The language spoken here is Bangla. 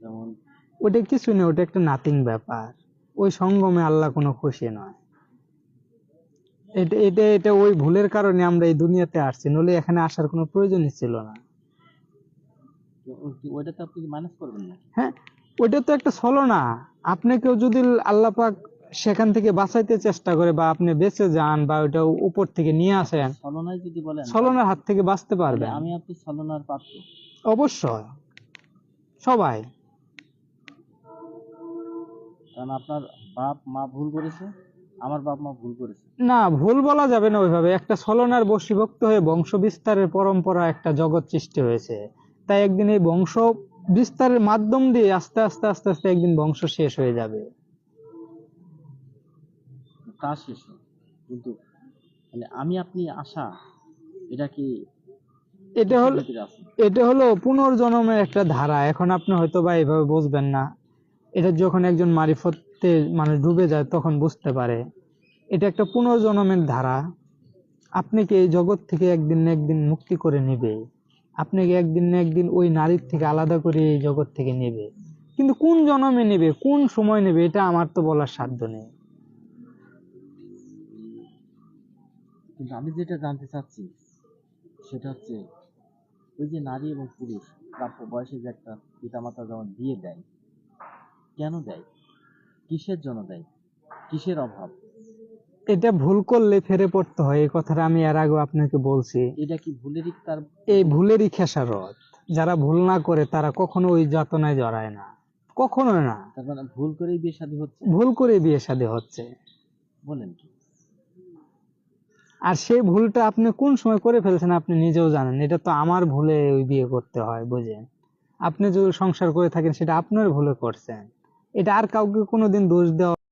যেমন ওটা কিছু নেই ওটা একটা নাথিং ব্যাপার। ওই সঙ্গমে আল্লাহ কোনো খুশি নয়। এটা এটা এটা ওই ভুলের কারণে আমরা এই দুনিয়াতে আসছি নলে এখানে আসার কোনো প্রয়োজনই ছিল না। ওইটা তো আপনি মাইনাস করবেন না হ্যাঁ ওইটা তো একটা ছলনা। আপনাকেও যদি আল্লাহ পাক সেখান থেকে বাঁচাইতে চেষ্টা করে বা আপনি বেঁচে যান বা ওইটা উপর থেকে নিয়ে আসেন ছলনায় যদি বলেন ছলনার হাত থেকে বাঁচতে পারবেন। আমি আপনি ছলনার পাত্র। অবশ্যই। সবাই। কারণ আপনার বাপ মা ভুল করেছে আমার বাপ মা ভুল করেছে। না ভুল বলা যাবে না ওইভাবে। একটা ছলনার বশীভূত হয়ে বংশ বিস্তারের পরম্পরা একটা জগৎ সৃষ্টি হয়েছে। তাই একদিন এই বংশ বিস্তারের মাধ্যম দিয়ে আস্তে আস্তে আস্তে আস্তে একদিন বংশ শেষ হয়ে যাবে। তা শেষ কিন্তু মানে আমি আপনি আশা এটা কি এটা হলো এটা হলো পুনর্জন্মের একটা ধারা। এখন আপনি হয়তো বা এইভাবে বুঝবেন না। এটা যখন একজন মারিফতে মানুষ ডুবে যায়, তখন বুঝতে পারে। এটা একটা পুনর্জন্মের ধারা। আপনি কি এই জগৎ থেকে একদিন না একদিন মুক্তি করে নেবে। আপনাকে একদিন না একদিন ওই নারীর থেকে আলাদা করে এই জগৎ থেকে নেবে। কিন্তু কোন জন্মে নেবে, কোন সময় নেবে, এটা আমার তো বলার সাধ্য নেই। কিন্তু আমি যেটা জানতে চাচ্ছি, সেটা হচ্ছে ওই যে নারী এবং পুরুষ প্রাপ্য বয়সে যে একটা পিতামাতা যেমন বিয়ে দেয় কেন দেয়? কিসের জন্য দেয়? কিসের অভাব? এটা ভুল করলে ফেরে পড়তে হয় এই কথাটা আমি এর আগেও আপনাকে বলছি। এটা কি ভুলেরই তার এই ভুলেরই খেসারত। যারা ভুল না করে তারা কখনো ওই যাতনায় জড়ায় না। কখনো না। তার মানে ভুল করেই বিয়ে শাদী হচ্ছে? ভুল করে বিয়ে শাদী হচ্ছে। বলেন কি? আর সেই ভুলটা আপনি কোন সময় করে ফেলছেন আপনি নিজেও জানেন এটা তো আমার ভুলে ওই বিয়ে করতে হয় বুঝেন। আপনি যদি সংসার করে থাকেন সেটা আপনার ভুলে করছেন। এটা আর কাউকে কোনোদিন দোষ দেওয়া